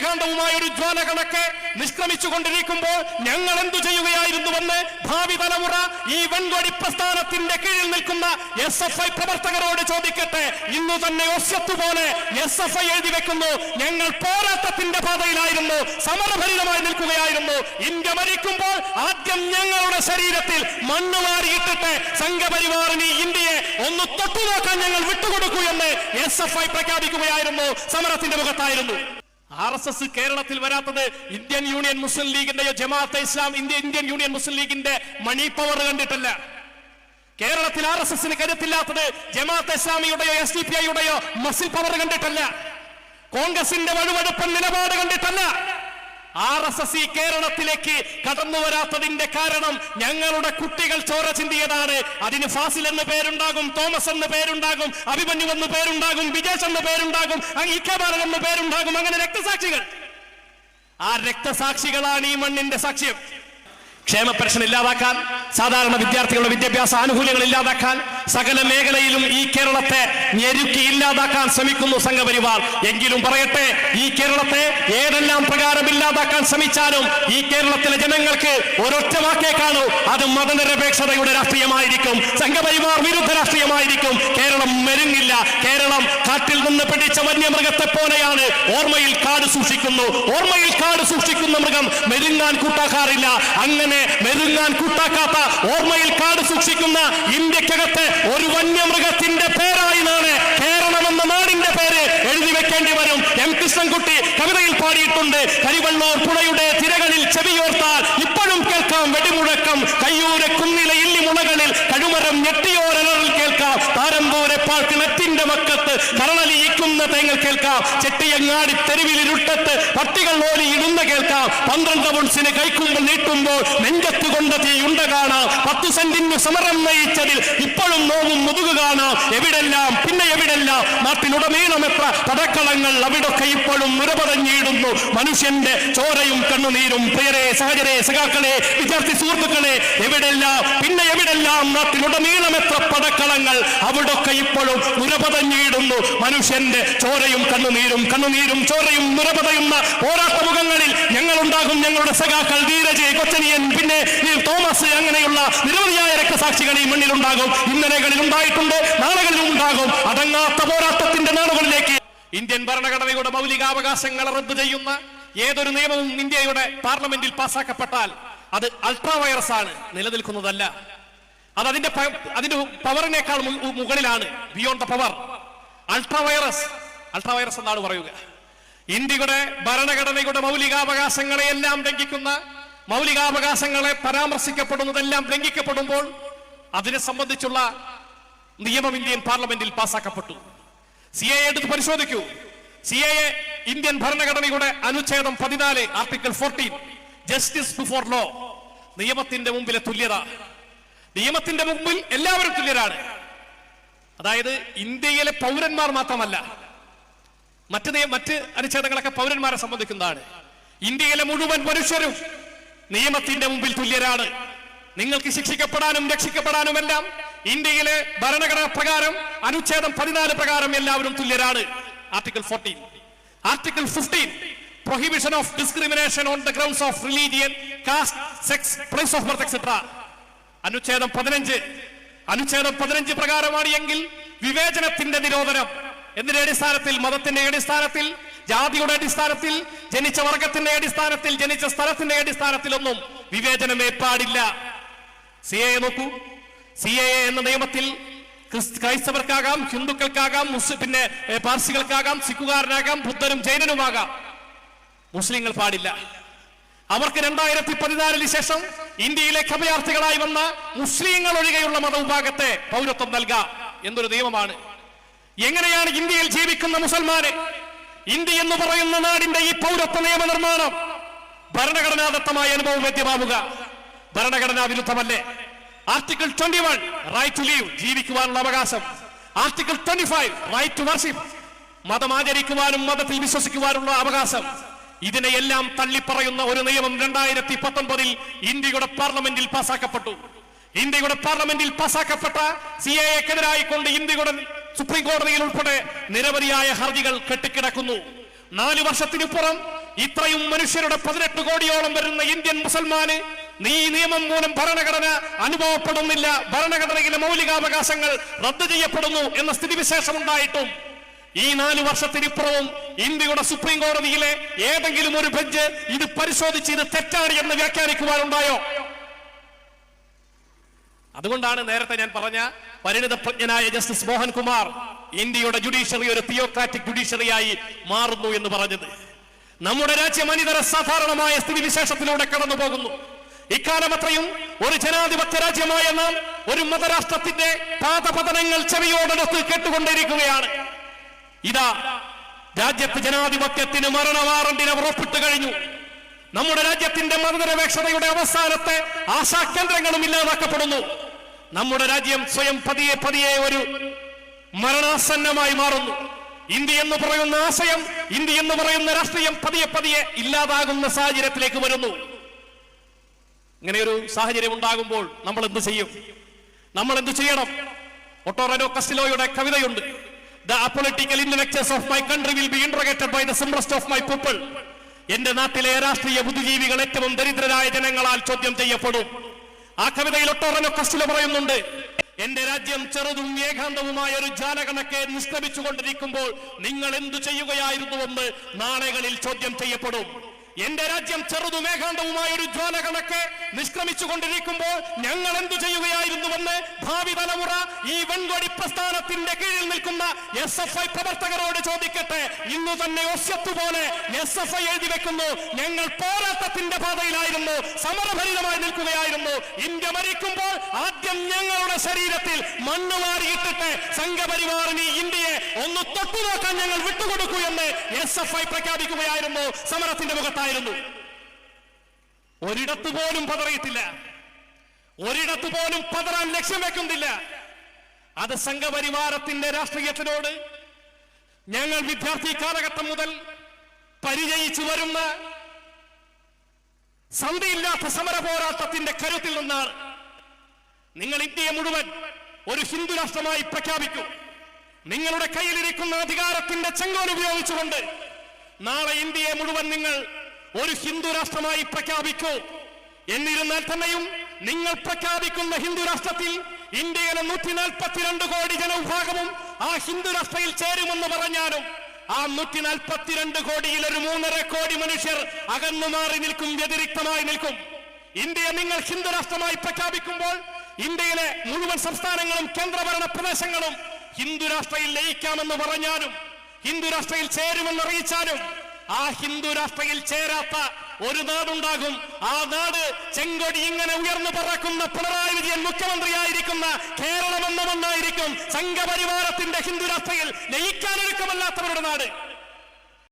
പ്രേരകാന്തവുമായ ഒരു ജ്വാല കണക്ക് നിഷ്ക്രമിച്ചു കൊണ്ടിരിക്കുമ്പോൾ ഞങ്ങൾ എന്തു ചെയ്യുകയായിരുന്നുവെന്ന് ഭാവി തലമുറ ഈ വെൺകൊടി പ്രസ്ഥാനത്തിന്റെ കീഴിൽ നിൽക്കുന്ന എസ് എഫ് ഐ പ്രവർത്തകരോട് ചോദിക്കട്ടെ. ഇന്നു തന്നെ ഒസ്യത്ത് പോലെ എസ് എഫ് ഐ എഴുതി വെക്കുന്നു. ഞങ്ങൾ പോരാട്ടത്തിന്റെ പാതയിലായിരുന്നു. സമരഭരിതമായി നിൽക്കുകയായിരുന്നു. ഇന്ത്യ മരിക്കുമ്പോൾ ആദ്യം ഞങ്ങളുടെ ശരീരത്തിൽ മണ്ണ് വാരിയിട്ടിട്ട് സംഘപരിവാറിന് ഇന്ത്യയെ ഒന്ന് തൊട്ടുനോക്കാൻ ഞങ്ങൾ വിട്ടുകൊടുക്കൂ എന്ന് എസ് എഫ് ഐ പ്രഖ്യാപിക്കുകയായിരുന്നു. സമരത്തിന്റെ മുഖത്തായിരുന്നു. ആർ എസ് എസ് കേരളത്തിൽ വരാത്തത് Indian union Muslim ലീഗിന്റെയോ Jamaat-e Islam India Indian Union Muslim ലീഗിന്റെ മണി പവർ കണ്ടിട്ടല്ല. കേരളത്തിൽ ആർ എസ് എസിന് കരുത്തില്ലാത്തത് ജമാഅത്തെ ഇസ്ലാമിയുടെയോ എസ് ഡി പി ഐയുടെയോ മസിൽ പവർ കണ്ടിട്ടല്ല. കോൺഗ്രസിന്റെ വഴുവഴുപ്പൻ നിലപാട് കണ്ടിട്ടല്ല. ആർ എസ് എസ് ഈ കേരളത്തിലേക്ക് കടന്നു വരാത്തതിന്റെ കാരണം ഞങ്ങളുടെ കുട്ടികൾ ചോര ചിന്തിയതാണ്. അതിന് ഫാസിൽ എന്ന് പേരുണ്ടാകും തോമസ് എന്ന് പേരുണ്ടാകും അഭിമന്യു എന്ന് പേരുണ്ടാകും വിജേഷ് എന്ന് പേരുണ്ടാകും ഇക്കബാലൻ എന്ന് പേരുണ്ടാകും അങ്ങനെ രക്തസാക്ഷികൾ. ആ രക്തസാക്ഷികളാണ് ഈ മണ്ണിന്റെ സാക്ഷ്യം. ക്ഷേമ പെൻഷൻ ഇല്ലാതാക്കാൻ സാധാരണ വിദ്യാർത്ഥികളുടെ വിദ്യാഭ്യാസ ആനുകൂല്യങ്ങൾ ഇല്ലാതാക്കാൻ സകല മേഖലയിലും ഈ കേരളത്തെ ഞെരുക്കി ഇല്ലാതാക്കാൻ ശ്രമിക്കുന്നു സംഘപരിവാർ. എങ്കിലും പറയട്ടെ ഈ കേരളത്തെ ഏതെല്ലാം പ്രകാരം ഇല്ലാതാക്കാൻ ശ്രമിച്ചാലും ഈ കേരളത്തിലെ ജനങ്ങൾക്ക് ഒരൊറ്റ വാക്കേ കാണൂ. അത് മതനിരപേക്ഷതയുടെ രാഷ്ട്രീയമായിരിക്കും. സംഘപരിവാർ വിരുദ്ധ രാഷ്ട്രീയമായിരിക്കും. കേരളം മെരുങ്ങില്ല. കേരളം കാട്ടിൽ നിന്ന് പിടിച്ച വന്യമൃഗത്തെ പോലെയാണ് ഓർമ്മയിൽ കാട് സൂക്ഷിക്കുന്നു. ഓർമ്മയിൽ കാട് സൂക്ഷിക്കുന്ന മൃഗം മെരുങ്ങാൻ കൂട്ടാക്കാറില്ല. അങ്ങനെ മെരുങ്ങാൻ കൂട്ടാക്കാത്ത ഓർമ്മയിൽ കാട് സൂക്ഷിക്കുന്ന ഇന്ത്യക്കകത്ത് ഒരു വന്യമൃഗത്തിന്റെ പേരായി നാണ് കേരളം എന്ന നാടിന്റെ പേര് എഴുതി വെക്കേണ്ടി വരും. എം കൃഷ്ണൻകുട്ടി കവിതയിൽ പാടിയിട്ടുണ്ട് കരിവള്ളൂർ പുഴയുടെ തിരകളിൽ ചെവിയോർത്താൽ ഇപ്പോഴും കേൾക്കാം വെടിമുഴക്കം. കയ്യൂരെ കുന്നിലെ ഇല്ലിമുളകളിൽ കഴുമരം ഞെട്ടിയോരലറിൽ കേൾക്കാം. താരമ്പൂരെ പാട്ട് നെറ്റിന്റെ മരണലിയിക്കുന്ന തേങ്ങൽ കേൾക്കാം. ചെട്ടിയങ്ങാടി തെരുവിൽ ഇരുട്ടത്ത് പട്ടികൾ ഓലി ഇടുന്ന കേൾക്കാം. പന്ത്രണ്ട് ഔൺസിന് കൈക്കുമ്പോൾ നീട്ടുമ്പോൾ നെഞ്ചത്ത് കൊണ്ട ഉണ്ട കാണാം. പത്ത് സെന്റിന് സമരം നയിച്ചതിൽ ഇപ്പോഴും നോവും മുതുകു കാണാം. എവിടെല്ലാം പിന്നെ എവിടെല്ലാം? നാട്ടിലുടനീളം എത്ര പടക്കളങ്ങൾ അവിടൊക്കെ ഇപ്പോഴും മുരപതഞ്ഞിടുന്നു മനുഷ്യന്റെ ചോരയും കണ്ണുനീരും പ്രിയരെ സഹചരെ സഖാക്കളെ വിദ്യാർത്ഥി സുഹൃത്തുക്കളെ എവിടെല്ലാം പിന്നെ എവിടെല്ലാം? നാട്ടിലുടനീളം എത്ര പടക്കളങ്ങൾ അവിടൊക്കെ ഇപ്പോഴും മുരപതഞ്ഞിടുന്നു മനുഷ്യന്റെ ചോരയും കണ്ണുനീരും കണ്ണുനീരും ചോരയും നിറപതയുന്ന പോരാട്ട മുഖങ്ങളിൽ ഞങ്ങളുണ്ടാകും. ഞങ്ങളുടെ സഖാക്കൾ ധീരജ് കൊച്ചനിയൻ പിന്നെ തോമസ് അങ്ങനെയുള്ള നിരവധിയായ രക്തസാക്ഷികൾ ഈ മണ്ണിലുണ്ടാകും. ഇന്നലെകളിൽ ഉണ്ടായിട്ടുണ്ട് നാളുകളിലും ഉണ്ടാകും. അടങ്ങാത്ത പോരാട്ടത്തിന്റെ നാളുകളിലേക്ക് ഇന്ത്യൻ ഭരണഘടനയുടെ മൗലികാവകാശങ്ങൾ റദ്ദു ചെയ്യുന്ന ഏതൊരു നിയമവും ഇന്ത്യയുടെ പാർലമെന്റിൽ പാസാക്കപ്പെട്ടാൽ അത് അൾട്രാ വൈറസ് ആണ് നിലനിൽക്കുന്നതല്ല. അത് അതിന്റെ അതിന്റെ പവറിനേക്കാൾ മുകളിലാണ് beyond the power ultra vires ultra vires എന്നാണ് പറയുക. ഇന്ത്യയുടെ ഭരണഘടനയുടെ മൗലികാവകാശങ്ങളെ എല്ലാം ലംഘിക്കുന്ന മൗലികാവകാശങ്ങളെ പരാമർശിക്കപ്പെടുന്നതെല്ലാം ലംഘിക്കപ്പെടുമ്പോൾ അതിനെ സംബന്ധിച്ചുള്ള നിയമം ഇന്ത്യൻ പാർലമെന്റിൽ പാസാക്കപ്പെട്ടു. സി എ എടുത്ത് പരിശോധിക്കൂ. സി എ ഇന്ത്യൻ ഭരണഘടനയുടെ അനുച്ഛേദം പതിനാല് article fourteen justice before law. നിയമത്തിന്റെ മുമ്പിലെ തുല്യത. നിയമത്തിന്റെ മുമ്പിൽ എല്ലാവരും തുല്യരാണ്. അതായത് ഇന്ത്യയിലെ പൗരന്മാർ മാത്രമല്ല മറ്റ് മറ്റ് അനുച്ഛേദങ്ങളൊക്കെ പൗരന്മാരെ സംബന്ധിക്കുന്നതാണ്. ഇന്ത്യയിലെ മുഴുവൻ മനുഷ്യരും നിയമത്തിന്റെ മുമ്പിൽ തുല്യരാണ്. നിങ്ങൾക്ക് ശിക്ഷിക്കപ്പെടാനും രക്ഷിക്കപ്പെടാനും എല്ലാം ഇന്ത്യയിലെ ഭരണഘടന പ്രകാരം അനുച്ഛേദം പതിനാല് പ്രകാരം എല്ലാവരും തുല്യരാണ്. Article fourteen article fifteen prohibition of discrimination on the grounds of religion caste sex place of birth etcetera അനുച്ഛേദം പതിനഞ്ച് അനുച്ഛേദം പതിനഞ്ച് പ്രകാരമാണ് എങ്കിൽ വിവേചനത്തിന്റെ നിരോധനം. എന്തിന്റെ അടിസ്ഥാനത്തിൽ? മതത്തിന്റെ അടിസ്ഥാനത്തിൽ ജാതിയുടെ അടിസ്ഥാനത്തിൽ ജനിച്ച വർഗത്തിന്റെ അടിസ്ഥാനത്തിൽ ജനിച്ച സ്ഥലത്തിന്റെ അടിസ്ഥാനത്തിലൊന്നും വിവേചനമേ പാടില്ല സി എ നോക്കൂ. സി എ എന്ന നിയമത്തിൽ ക്രിസ്- ക്രൈസ്തവർക്കാകാം ഹിന്ദുക്കൾക്കാകാം പിന്നെ പാർസികൾക്കാകാം സിഖുകാരനാകാം ബുദ്ധനും ജൈനനുമാകാം. മുസ്ലിങ്ങൾ പാടില്ല. അവർക്ക് രണ്ടായിരത്തി പതിനാലിന് ശേഷം ഇന്ത്യയിലേക്ക് അഭയാർത്ഥികളായി വന്ന മുസ്ലിങ്ങൾ ഒഴികെയുള്ള മതവിഭാഗത്തെ പൗരത്വം നൽകാം എന്നൊരു നിയമമാണ്. എങ്ങനെയാണ് ഇന്ത്യയിൽ ജീവിക്കുന്ന മുസൽമാന്? ഇന്ത്യ എന്ന് പറയുന്ന നാടിന്റെ ഈ പൗരത്വ നിയമനിർമ്മാണം ഭരണഘടനാദത്തമായ അനുഭവം ലഭ്യമാവുക. ഭരണഘടനാ വിരുദ്ധമല്ലേ? Article twenty one right to live ജീവിക്കുവാനുള്ള അവകാശം. Article twenty five right to worship മതം ആചരിക്കുവാനും മതത്തിൽ വിശ്വസിക്കുവാനുള്ള അവകാശം. ഇതിനെയെല്ലാം തള്ളിപ്പറയുന്ന ഒരു നിയമം രണ്ടായിരത്തി പത്തൊൻപതിൽ ഇന്ത്യയുടെ പാർലമെന്റിൽ പാസാക്കപ്പെട്ടു. ഇന്ത്യയുടെ പാർലമെന്റിൽ പാസാക്കപ്പെട്ട സി എ എക്കെതിരായിക്കൊണ്ട് ഇന്ത്യയുടെ സുപ്രീം കോടതിയിൽ ഉൾപ്പെടെ നിരവധിയായ ഹർജികൾ കെട്ടിക്കിടക്കുന്നു. നാലു പുറം ഇത്രയും മനുഷ്യരുടെ പതിനെട്ട് കോടിയോളം വരുന്ന ഇന്ത്യൻ മുസൽമാന് നീ നിയമം മൂലം ഭരണഘടന അനുഭവപ്പെടുന്നില്ല. ഭരണഘടനയിലെ മൗലികാവകാശങ്ങൾ റദ്ദു ചെയ്യപ്പെടുന്നു എന്ന സ്ഥിതിവിശേഷം ഉണ്ടായിട്ടും ഈ നാല് വർഷത്തിനിപ്പുറവും ഇന്ത്യയുടെ സുപ്രീം കോടതിയിലെ ഏതെങ്കിലും ഒരു ബെഞ്ച് ഇത് പരിശോധിച്ച് ഇത് തെറ്റാണ് എന്ന് വ്യാഖ്യാനിക്കുവാനുണ്ടായോ? അതുകൊണ്ടാണ് നേരത്തെ ഞാൻ പറഞ്ഞ പരിണിത പ്രജ്ഞനായ ജസ്റ്റിസ് മോഹൻകുമാർ ഇന്ത്യയുടെ ജുഡീഷ്യറി ഒരു തിയോക്രാറ്റിക് ജുഡീഷ്യറിയായി മാറുന്നു എന്ന് പറഞ്ഞത്. നമ്മുടെ രാജ്യം അനിതര സാധാരണമായ സ്ഥിതിവിശേഷത്തിലൂടെ കടന്നു പോകുന്നു. ഇക്കാലമത്രയും ഒരു ജനാധിപത്യ രാജ്യമായ നാം ഒരു മതരാഷ്ട്രത്തിന്റെ പാതപതനങ്ങൾ ചെവിയോടടുത്ത് കേട്ടുകൊണ്ടിരിക്കുകയാണ്. ഇതാ രാജ്യത്ത് ജനാധിപത്യത്തിന് മരണ വാറണ്ടിനെ ഉറപ്പിട്ട് കഴിഞ്ഞു. നമ്മുടെ രാജ്യത്തിന്റെ മതനിരപേക്ഷതയുടെ അവസാനത്തെ ആശാകേന്ദ്രങ്ങളും ഇല്ലാതാക്കപ്പെടുന്നു. നമ്മുടെ രാജ്യം സ്വയം പതിയെ പതിയെ ഒരു മരണാസന്നമായി മാറുന്നു. ഇന്ത്യ എന്ന് പറയുന്ന ആശയം ഇന്ത്യ എന്ന് പറയുന്ന രാഷ്ട്രീയം പതിയെ പതിയെ ഇല്ലാതാകുന്ന സാഹചര്യത്തിലേക്ക് വരുന്നു. ഇങ്ങനെയൊരു സാഹചര്യം ഉണ്ടാകുമ്പോൾ നമ്മൾ എന്ത് ചെയ്യും? നമ്മൾ എന്ത് ചെയ്യണം? ഒട്ടോറനോ കസ്റ്റിലോയുടെ കവിതയുണ്ട്. The apolitical intellectuals of my country will be interrogated by the simplest of my people. എന്റെ നാട്ടിലെ രാഷ്ട്രീയ ബുദ്ധിജീവികൾ ഏറ്റവും ദരിദ്രരായ ജനങ്ങളാൽ ചോദ്യം ചെയ്യപ്പെടും. ആ കവിതയിൽ ഒട്ടോറനൊക്കെ കസ്റ്റിലോ പറയുന്നുണ്ട്. എന്റെ രാജ്യം ചെറുതും ഏകാന്തവുമായ ഒരു ജാലകണക്കെ നിഷ്ക്രമിച്ചുകൊണ്ടിരിക്കുമ്പോൾ നിങ്ങൾ എന്തു ചെയ്യുകയായിരുന്നുവെന്ന് നാളെകളിൽ ചോദ്യം ചെയ്യപ്പെടും. എന്റെ രാജ്യം ചെറുതും ഏകാന്തവുമായ ഒരു ജ്വാല കണക്ക് നിഷ്ക്രമിച്ചു കൊണ്ടിരിക്കുമ്പോൾ ഞങ്ങൾ എന്തു ചെയ്യുകയായിരുന്നുവെന്ന് ഭാവി തലമുറ ഈ വെൺകൊടി പ്രസ്ഥാനത്തിന്റെ കീഴിൽ നിൽക്കുന്ന എസ് എഫ് ഐ പ്രവർത്തകരോട് ചോദിക്കട്ടെ. ഇന്നു തന്നെ ഒസ്യത്തുപോലെ എസ് എഫ് ഐ എഴുതി വെക്കുന്നു. ഞങ്ങൾ പോരാട്ടത്തിന്റെ പാതയിലായിരുന്നു. സമരഭരിതമായി നിൽക്കുകയായിരുന്നു. ഇന്ത്യ മരിക്കുമ്പോൾ ആദ്യം ഞങ്ങളുടെ ശരീരത്തിൽ മണ്ണ് വാരിയിട്ടിട്ട് സംഘപരിവാറിന് ഇന്ത്യയെ ഒന്ന് തൊട്ടുനോക്കാൻ ഞങ്ങൾ വിട്ടുകൊടുക്കൂ എന്ന് എസ് എഫ് ഐ പ്രഖ്യാപിക്കുകയായിരുന്നു സമരത്തിന്റെ മുഖത്തായിരുന്നു ഒരിടത്തു പോലും പതറിയിട്ടില്ല. ഒരിടത്തു പോലും പതറാൻ ലക്ഷ്യം വെക്കുന്നില്ല. അത് സംഘപരിവാരത്തിന്റെ രാഷ്ട്രീയത്തിനോട് ഞങ്ങൾ വിദ്യാർത്ഥി കാലഘട്ടം മുതൽ പരിചയിച്ചു വരുന്ന സന്ധിയില്ലാത്ത സമര പോരാട്ടത്തിന്റെ കരുത്തിൽ നിന്നാണ് നിങ്ങൾ ഇന്ത്യയെ മുഴുവൻ ഒരു ഹിന്ദു രാഷ്ട്രമായി പ്രഖ്യാപിക്കും. നിങ്ങളുടെ കയ്യിലിരിക്കുന്ന അധികാരത്തിന്റെ ചെങ്കോൽ ഉപയോഗിച്ചുകൊണ്ട് നാളെ ഇന്ത്യയെ മുഴുവൻ നിങ്ങൾ ഒരു ഹിന്ദു രാഷ്ട്രമായി പ്രഖ്യാപിക്കൂ എന്നിരുന്നാൽ തന്നെയും നിങ്ങൾ പ്രഖ്യാപിക്കുന്ന ഹിന്ദു രാഷ്ട്രത്തിൽ ഇന്ത്യയിലെ നൂറ്റി നാൽപ്പത്തിരണ്ട് കോടി ജനവിഭാഗവും ആ ഹിന്ദു രാഷ്ട്രയിൽ ചേരുമെന്ന് പറഞ്ഞാലും ആ നൂറ്റി നാൽപ്പത്തിരണ്ട് കോടിയിൽ ഒരു മൂന്നര കോടി മനുഷ്യർ അകന്നു മാറി നിൽക്കും വ്യതിരിക്തമായി നിൽക്കും. ഇന്ത്യ നിങ്ങൾ ഹിന്ദു രാഷ്ട്രമായി പ്രഖ്യാപിക്കുമ്പോൾ ഇന്ത്യയിലെ മുഴുവൻ സംസ്ഥാനങ്ങളും കേന്ദ്രഭരണ പ്രദേശങ്ങളും ഹിന്ദു രാഷ്ട്രയിൽ ലയിക്കാമെന്ന് പറഞ്ഞാലും ഹിന്ദു രാഷ്ട്രയിൽ ചേരുമെന്ന് അറിയിച്ചാലും ആ ഹിന്ദു രാഷ്ട്രയിൽ ചേരാത്ത ഒരു നാടുണ്ടാകും. ആ നാട് ചെങ്കൊടി ഇങ്ങനെ ഉയർന്നു പറക്കുന്ന പിണറായി വിജയൻ മുഖ്യമന്ത്രിയായിരിക്കുന്ന കേരളം എന്ന മണ്ണായിരിക്കും സംഘപരിവാരത്തിന്റെ ഹിന്ദു രാഷ്ട്രയിൽ ലയിക്കാനൊരുക്കമല്ലാത്തവരുടെ നാട്.